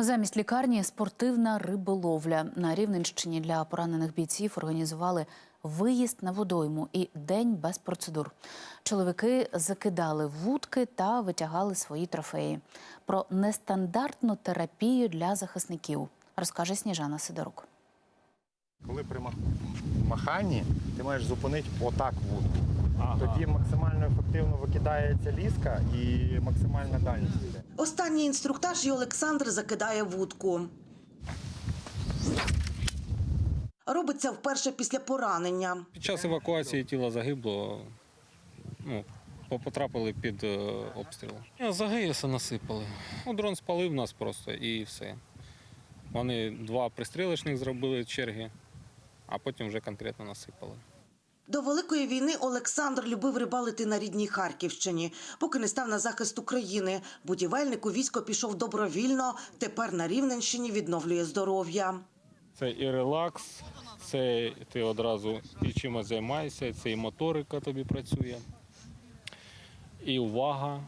Замість лікарні спортивна риболовля. На Рівненщині для поранених бійців організували виїзд на водойму і день без процедур. Чоловіки закидали вудки та витягали свої трофеї. Про нестандартну терапію для захисників розкаже Сніжана Сидорук. Коли при маханні ти маєш зупинити отак вудку. Тоді максимально ефективно викидається ліска і максимальна дальність йде. Останній інструктаж і Олександр закидає вудку. Робиться вперше після поранення. Під час евакуації тіла загибло, ну, потрапили під е, обстріл. З АГС насипали. Ну, дрон спалив нас просто і все. Вони два пристрілочних зробили черги, а потім вже конкретно насипали. До великої війни Олександр любив рибалити на рідній Харківщині, поки не став на захист України. Будівельник у військо пішов добровільно. Тепер на Рівненщині відновлює здоров'я. Це і релакс, це ти одразу і чимось займаєшся, це і моторика тобі працює, і увага,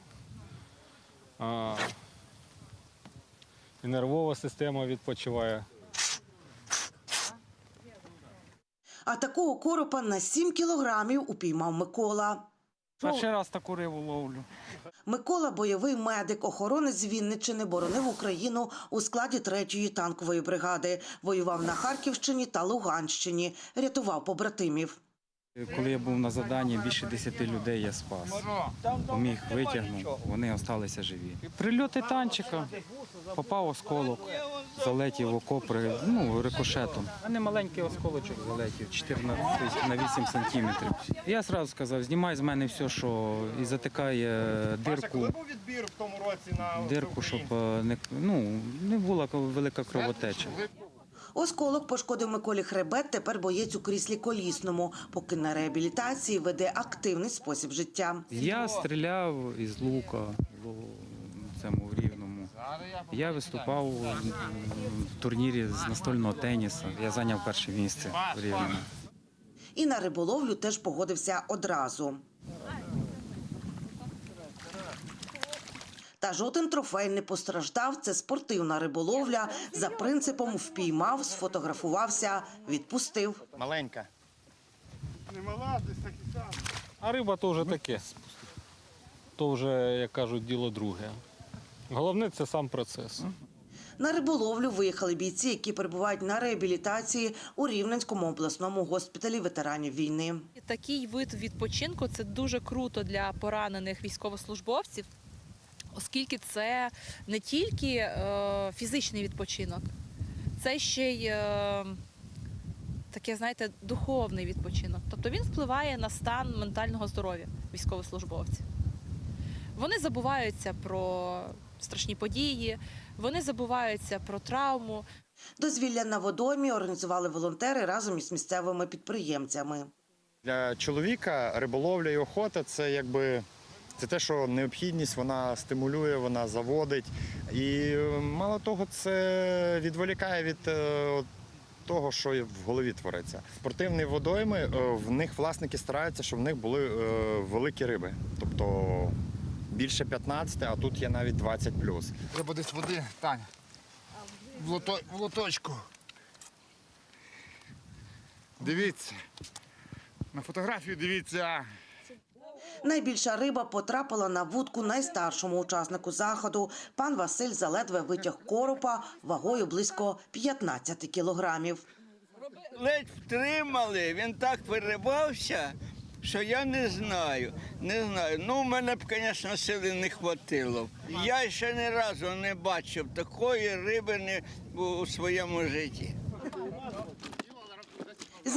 і нервова система відпочиває. А такого коропа на 7 кілограмів упіймав Микола. Перший раз таку рибу ловлю. Микола бойовий медик, охоронець з Вінниччини, боронив Україну у складі 3-ї танкової бригади. Воював на Харківщині та Луганщині, рятував побратимів. Коли я був на заданні, більше 10 людей я спас. Поміг витягнув, вони залишилися живі. Прильоти танчика, попав осколок, залетів в окопри, ну, рикошетом. А не маленький осколочок залетів, 14 на 8 сантиметрів. Я одразу сказав, знімай з мене все, що і затикає дирку, дирку, щоб е, не, ну, не була велика кровотеча. Осколок пошкодив Миколі хребет, тепер боєць у кріслі колісному, поки на реабілітації веде активний спосіб життя. Я стріляв із лука ло- цьому в рівному. Я виступав в турнірі з настольного тенісу. Я зайняв перше місце в рівному. І на риболовлю теж погодився одразу. Та жоден трофей не постраждав. Це спортивна риболовля. За принципом впіймав, сфотографувався, відпустив. маленька. А риба то вже таке. То вже, як кажуть, діло друге. Головне це сам процес. На риболовлю виїхали бійці, які перебувають на реабілітації у Рівненському обласному госпіталі ветеранів війни. Такий вид відпочинку це дуже круто для поранених військовослужбовців, оскільки це не тільки е, фізичний відпочинок, це ще й е, таке, знаєте, духовний відпочинок. Тобто він впливає на стан ментального здоров'я військовослужбовців. Вони забуваються про страшні події, вони забуваються про травму, Дозвілля на водоймі організували волонтери разом із місцевими підприємцями. Для чоловіка риболовля і охота це якби це те, що необхідність вона стимулює, вона заводить. І е, мало того, це відволікає від е, того, що в голові твориться. Спортивні водойми, е, в них власники стараються, щоб в них були великі риби. Тобто більше 15, а тут є навіть 20 Треба десь води, Таня. В, лото, в лоточку. Дивіться. На фотографію дивіться. Найбільша риба потрапила на вудку найстаршому учаснику заходу. Пан Василь заледве витяг коропа вагою близько 15 кілограмів. ледь втримали, він так виривався, що я не знаю. Не знаю. Ну, в мене б, звісно, сили не хватило. Я ще ні разу не бачив такої рибини у- у своєму житті.